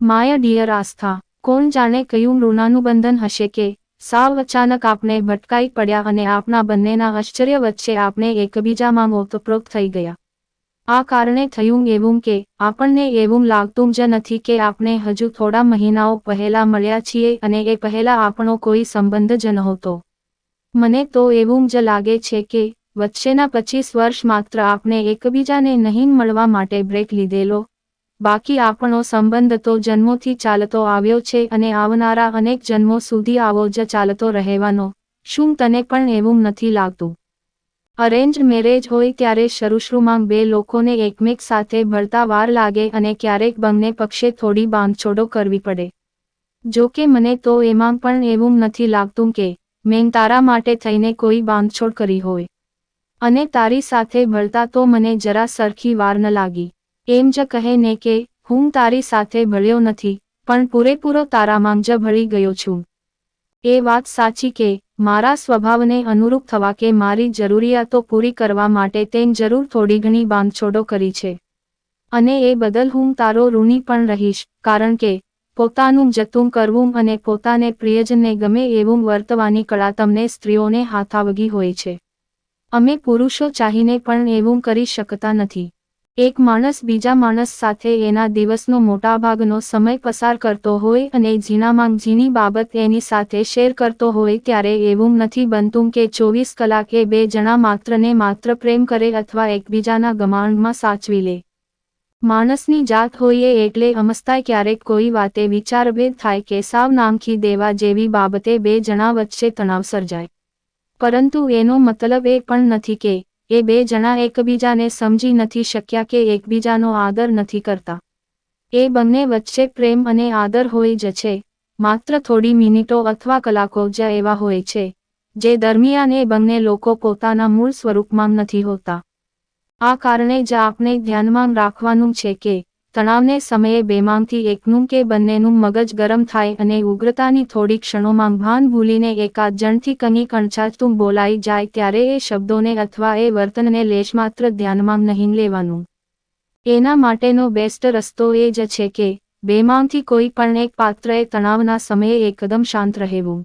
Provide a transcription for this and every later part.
My dear આસ્થા, કોણ જાણે કયું ઋણાનું બંધન હશે કે, સાવ અચાનક આપણે ભટકાઈ પડ્યા અને આપના બંનેના આશ્ચર્ય વચ્ચે આપણે એકબીજામાં મોતપ્રોક્ત થઈ ગયા. આ કારણે થયું એવું કે, આપણને એવું લાગતું જ નથી કે આપણે હજુ થોડા મહિનાઓ પહેલા મળ્યા છીએ અને એ પહેલા આપણો કોઈ સંબંધ જ નહોતો. મને તો એવું જ લાગે છે કે, વચ્ચેના પચીસ વર્ષ માત્ર આપણે એકબીજાને નહીં મળવા માટે બ્રેક લીધેલો બાકી આપણો સંબંધ તો જન્મોથી ચાલતો આવ્યો છે અને આવનારા અનેક જન્મો સુધી આવો જ ચાલતો રહેવાનો. શું તને પણ એવું નથી લાગતું? અરેન્જ મેરેજ હોય ત્યારે શરૂશરૂમાં બે લોકોને એકમેક સાથે ભળતા વાર લાગે અને ક્યારેક બંને પક્ષે થોડી બાંધછોડો કરવી પડે. જો કે મને તો એમાં પણ એવું નથી લાગતું કે મેં તારા માટે થઈને કોઈ બાંધછોડ કરી હોય. અને તારી સાથે ભળતા તો મને જરા સરખી વાર ન લાગી. એમ જ કહે ને કે, હું તારી સાથે ભળ્યો નથી, પણ પૂરેપૂરો તારામાં જ ભળી ગયો છું. એ વાત સાચી કે, મારા સ્વભાવને અનુરૂપ થવા કે મારી જરૂરિયાતો પૂરી કરવા માટે તેમ જરૂર થોડી ઘણી બાંધછોડો કરી છે. અને એ બદલ હું તારો ઋણી પણ રહીશ, કારણ કે, પોતાનું જતું કરવું અને પોતાને પ્રિયજનને ગમે એવું વર્તવાની કળા તમને સ્ત્રીઓને હાથાવગી હોય છે. અમે પુરુષો ચાહીને પણ એવું કરી શકતા નથી. એક માણસ બીજા માણસ સાથે એના દિવસનો મોટાભાગનો સમય પસાર કરતો હોય અને ઝીણામાં ઝીણી બાબત એની સાથે શેર કરતો હોય ત્યારે એવું નથી બનતું કે ચોવીસ કલાકે બે જણા માત્રને માત્ર પ્રેમ કરે અથવા એકબીજાના ગમાણમાં સાચવી લે. માણસની જાત હોઈએ એટલે અમસ્તાય ક્યારેક કોઈ વાતે વિચારભેદ થાય કે સાવ નામખી દેવા જેવી બાબતે બે જણા વચ્ચે તણાવ સર્જાય. પરંતુ એનો મતલબ એ પણ નથી કે એ બે જણા એકબીજાને સમજી નથી શક્યા કે એકબીજાનો આદર નથી કરતા. એ બંને વચ્ચે પ્રેમ અને આદર હોય જ છે. માત્ર થોડી મિનિટો અથવા કલાકો જ એવા હોય છે, જે દરમિયાન એ બંને લોકો પોતાના મૂળ સ્વરૂપમાં નથી હોતા. આ કારણે જ આપણે ધ્યાનમાં રાખવાનું છે કે તણાવને સમયે બેમાંથી એકનું કે બંનેનું મગજ ગરમ થાય અને ઉગ્રતાની થોડી ક્ષણોમાં ભાન ભૂલીને એકાદ જણથી કની કણછાતું બોલાઈ જાય ત્યારે એ શબ્દોને અથવા એ વર્તનને લેશમાત્ર ધ્યાનમાં નહીં લેવાનું. એના માટેનો બેસ્ટ રસ્તો એ જ છે કે બેમાંથી કોઈ પણ એક પાત્રએ તણાવના સમયે એકદમ શાંત રહેવું.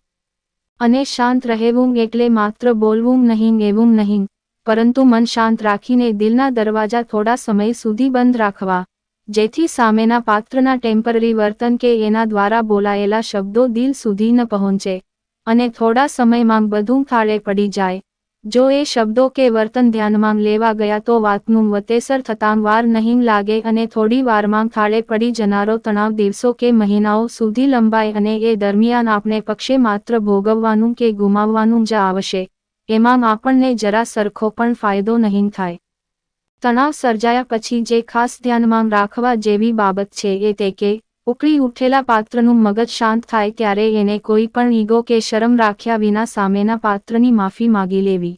અને શાંત રહેવું એટલે માત્ર બોલવું નહીં એવું નહીં, પરંતુ મન શાંત રાખીને દિલના દરવાજા થોડા સમય સુધી બંધ રાખવા. જેથી સામેના પાત્રના ટેમ્પરરી વર્તન કે એના દ્વારા બોલાયેલા શબ્દો દિલ સુધી ન પહોંચે અને થોડા સમયમાં બધું થાળે પડી જાય. જો એ શબ્દો કે વર્તન ધ્યાનમાં લેવા ગયા તો વાતનું વતેસર થતાં વાર નહીં લાગે અને થોડી વારમાં થાળે પડી જનારો તણાવ દિવસો કે મહિનાઓ સુધી લંબાય અને એ દરમિયાન આપણે પક્ષે માત્ર ભોગવવાનું કે ગુમાવવાનું જ આવશે. એમાં આપણને જરા સરખો પણ ફાયદો નહીં થાય. તણાવ સર્જાયા પછી જે ખાસ ધ્યાનમાં રાખવા જેવી બાબત છે એ તે કે, ઉકળી ઉઠેલા પાત્રનું મગજ શાંત થાય ત્યારે એને કોઈ પણ ઈગો કે શરમ રાખ્યા વિના સામેના પાત્રની માફી માગી લેવી.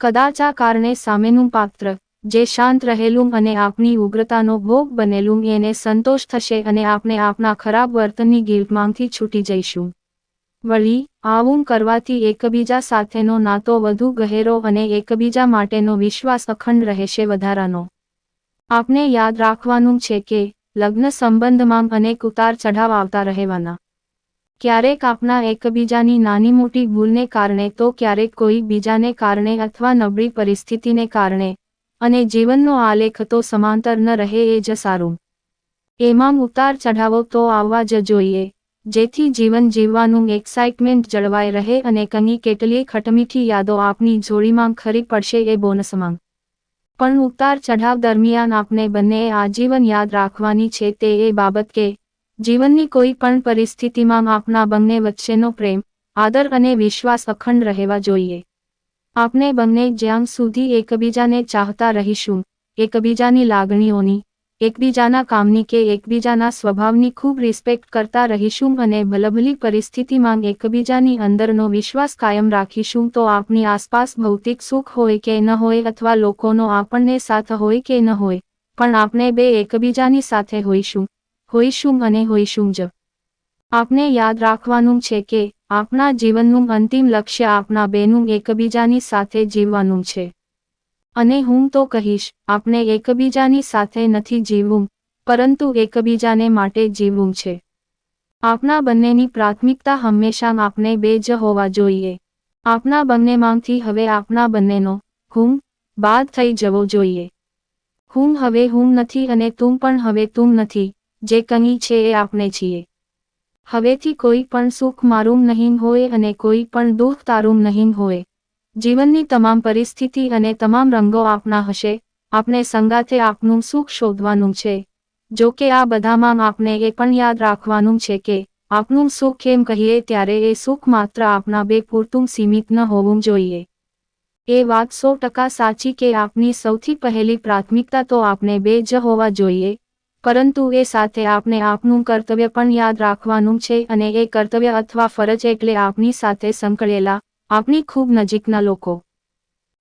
કદાચ આ કારણે સામેનું પાત્ર, જે શાંત રહેલું અને આપની ઉગ્રતાનો ભોગ બનેલું, એને સંતોષ થશે અને આપણે આપના ખરાબ વર્તનની ગિલ્ટમાંથી છૂટી જઈશું. વળી, આવું કરવાથી એકબીજા સાથેનો નાતો વધુ ગહેરો અને એકબીજા માટેનો વિશ્વાસ અખંડ રહેશે વધારાનો. આપને યાદ રાખવાનું છે કે, લગ્ન સંબંધમાં અનેક ઉતાર ચઢાવ આવતા રહેવાના. ક્યારેક આપના એકબીજાની નાની મોટી ભૂલને કારણે તો ક્યારેક કોઈ બીજાને કારણે અથવા નબળી પરિસ્થિતિને કારણે, અને જીવનનો આલેખ તો સમાંતર ન રહે એ જ સારું. એમાં ઉતાર ચઢાવો તો આવવા જ જોઈએ. જેથી જીવન જીવવાનું એક્સાઇટમેન્ટ જળવાઈ રહે અને કની કેટલીય ખટમીઠી યાદો આપની જોડીમાં ખરી પડશે એ બોનસમાં પણ ઉતાર ચઢાવ દરમિયાન આપણે બંને આજીવન યાદ રાખવાની છે તે એ બાબત કે, જીવનની કોઈ પણ પરિસ્થિતિમાં આપના બંને વચ્ચેનો પ્રેમ, આદર અને વિશ્વાસ અખંડ રહેવા જોઈએ. આપણે બંને જ્યાં સુધી એકબીજાને ચાહતા રહીશું, એકબીજાની લાગણીઓની એકબીજાના કામની કે એકબીજાના સ્વભાવની ખૂબ રિસ્પેક્ટ કરતા રહીશું અને ભલભલી પરિસ્થિતિમાં એકબીજાની અંદરનો વિશ્વાસ કાયમ રાખીશું તો આપણી આસપાસ ભૌતિક સુખ હોય કે ન હોય અથવા લોકોનો આપણને સાથ હોય કે ન હોય, પણ આપણે બે એકબીજાની સાથે હોઈશું હોઈશું અને હોઈશું જ. આપને યાદ રાખવાનું છે કે આપણા જીવનનું અંતિમ લક્ષ્ય આપણા બેનું એકબીજાની સાથે જીવવાનું છે. અને હું તો કહીશ, આપણે એકબીજાની સાથે નથી જીવવું, પરંતુ એકબીજાને માટે જીવવું છે. આપના બંનેની પ્રાથમિકતા હંમેશા આપને બે જ હોવા જોઈએ. આપના બંનેમાંથી હવે આપના બંનેનો હું, બાદ થઈ જવો જોઈએ. હું હવે હું નથી અને તું પણ હવે તું નથી, જે કંઈ છે એ આપણે છીએ. હવેથી કોઈ પણ સુખ મારું નહીં હોય અને કોઈ પણ દુઃખ તારું નહીં હોય. જીવનની તમામ પરિસ્થિતિ અને તમામ રંગો આપના હશે. આપણે સંગાથે આપનું સુખ શોધવાનું છે. જો કે આ બધામાં આપણે એ પણ યાદ રાખવાનું છે કે, આપનું સુખ કેમ કહીએ ત્યારે એ સુખ માત્ર આપના બે પૂરતું સીમિત ન હોવું જોઈએ. એ વાત સો ટકા સાચી કે આપની સૌથી પહેલી પ્રાથમિકતા તો આપણે બે જ હોવા જોઈએ. પરંતુ એ સાથે આપણે આપનું કર્તવ્ય પણ યાદ રાખવાનું છે અને એ કર્તવ્ય અથવા ફરજ એટલે આપની સાથે સંકળેલા આપની ખૂબ નજીકના લોકો.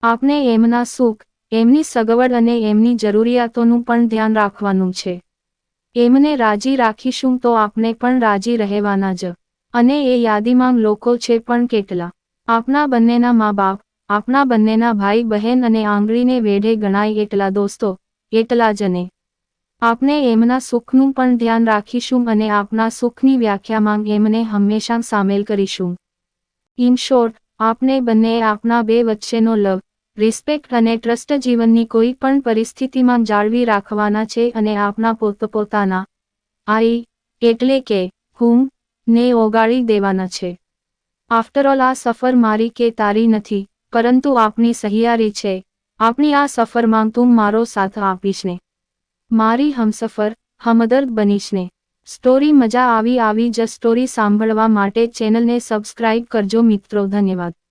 આપણે એમના સુખ, એમની સગવડ અને એમની જરૂરિયાતોનું પણ ધ્યાન રાખવાનું છે. એમને રાજી રાખીશું તો આપણે પણ રાજી રહેવાના જ. અને એ યાદીમાં લોકો છે પણ કેટલા. આપના બંનેના મા બાપ, આપના બંનેના ભાઈ બહેન અને આંગળીને વેઢે ગણાય એટલા દોસ્તો, એટલા જને આપણે એમના સુખનું પણ ધ્યાન રાખીશું અને આપના સુખની વ્યાખ્યામાં એમને હંમેશા સામેલ કરીશું. ઇન શોર્ટ આપણે બંને આપના બે વચ્ચેનો લવ રિસ્પેક્ટ અને ટ્રસ્ટ જીવનની કોઈ પણ પરિસ્થિતિમાં જાળવી રાખવાના છે અને આપના પોતપોતાના આઈ, એટલે કે, હું, ને ઓગાળી દેવાના છે. આફ્ટરઓલ આ સફર મારી કે તારી નથી, પરંતુ આપની સહિયારી છે. આપણી આ સફરમાં તું મારો સાથ આપીશ ને. મારી હમસફર, હમદર્દ બનીશ ને. સ્ટોરી મજા આવી આવી જ સ્ટોરી સાંભળવા માટે ચેનલને સબસ્ક્રાઇબ કરજો મિત્રો ધન્યવાદ.